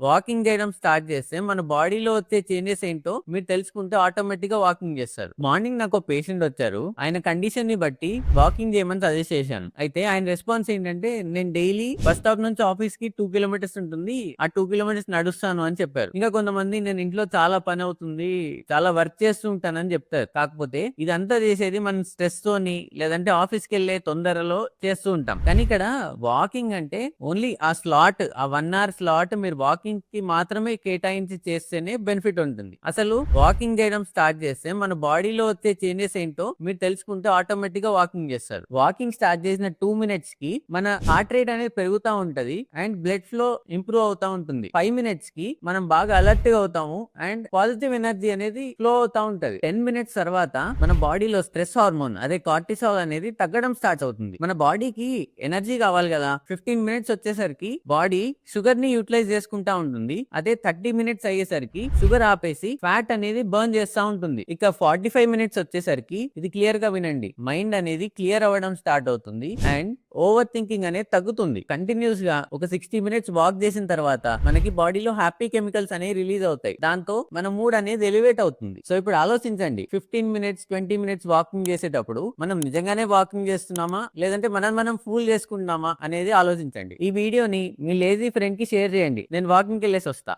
Walking చేయడం start చేస్తే మన బాడీలో వచ్చే చేంజెస్ ఏంటో మీరు తెలుసుకుంటే ఆటోమేటిక్గా వాకింగ్ చేస్తారు. మార్నింగ్ నాకు పేషెంట్ వచ్చారు. ఆయన కండిషన్ని బట్టి వాకింగ్ చేయమని సజెస్ట్ చేశాను. అయితే ఆయన రెస్పాన్స్ ఏంటంటే నేను డైలీ బస్ స్టాప్ నుంచి ఆఫీస్కి టూ కిలోమీటర్స్ ఉంటుంది. ఆ టూ కిలోమీటర్స్ నడుస్తాను అని చెప్పారు. ఇంకా కొంతమంది నేను ఇంట్లో చాలా పని అవుతుంది చాలా వర్క్ చేస్తూ ఉంటానని చెప్తారు. కాకపోతే ఇదంతా చేసేది మనం స్ట్రెస్ తోని లేదంటే ఆఫీస్కి వెళ్ళే తొందరలో చేస్తూ ఉంటాం. కానీ ఇక్కడ వాకింగ్ అంటే ఓన్లీ ఆ స్లాట్ ఆ వన్ అవర్ స్లాట్ మీరు వాకింగ్ కి మాత్రమే కేటాయించి చేస్తేనే బెనిఫిట్ ఉంటుంది. అసలు వాకింగ్ చేయడం స్టార్ట్ చేస్తే మన బాడీలో వచ్చే చేంజెస్ ఏంటో మీరు తెలుసుకుంటే ఆటోమేటిక్గా వాకింగ్ చేస్తారు. వాకింగ్ స్టార్ట్ చేసిన టూ మినిట్స్కి మన హార్ట్ రేట్ అనేది పెరుగుతూ ఉంటది అండ్ బ్లడ్ ఫ్లో ఇంప్రూవ్ అవుతా ఉంటుంది. ఫైవ్ మినిట్స్కి మనం బాగా అలర్ట్గా అవుతాము అండ్ పాజిటివ్ ఎనర్జీ అనేది ఫ్లో అవుతా ఉంటది. టెన్ మినిట్స్ తర్వాత మన బాడీలో స్ట్రెస్ హార్మోన్ అదే కార్టిసాల్ అనేది తగ్గడం స్టార్ట్ అవుతుంది. మన బాడీకి ఎనర్జీ కావాలి కదా. ఫిఫ్టీన్ మినిట్స్ వచ్చేసరికి బాడీ షుగర్ని యూటిలైజ్ చేసుకుంటా ఉంటుంది. అదే థర్టీ మినిట్స్ అయ్యేసరికి షుగర్ ఆపేసి ఫ్యాట్ అనేది బర్న్ చేస్తా ఉంటుంది. ఇక ఫార్టీ ఫైవ్ మినిట్స్ వచ్చేసరికి ఇది క్లియర్గా వినండి. మైండ్ అనేది క్లియర్ అవ్వడం స్టార్ట్ అవుతుంది. అండ్ ఓవర్ థింకింగ్ అనేది తగ్గుతుంది. కంటిన్యూస్గా ఒక సిక్స్టీ మినిట్స్ వాక్ చేసిన తర్వాత మనకి బాడీలో హ్యాపీ కెమికల్స్ అనేవి రిలీజ్ అవుతాయి. దాంతో మన మూడ్ అనేది ఎలివేట్ అవుతుంది. సో ఇప్పుడు ఆలోచించండి. Fifteen minutes twenty minutes walking చేసేటప్పుడు మనం నిజంగానే వాకింగ్ చేస్తున్నామా? లేదంటే మనం మనం ఫూల్ చేసుకుంటున్నామా? అనేది ఆలోచించండి. ఈ వీడియోని మీ లేజీ ఫ్రెండ్కి షేర్ చేయండి. నేను వాకింగ్ వెళ్ళేసి వస్తా.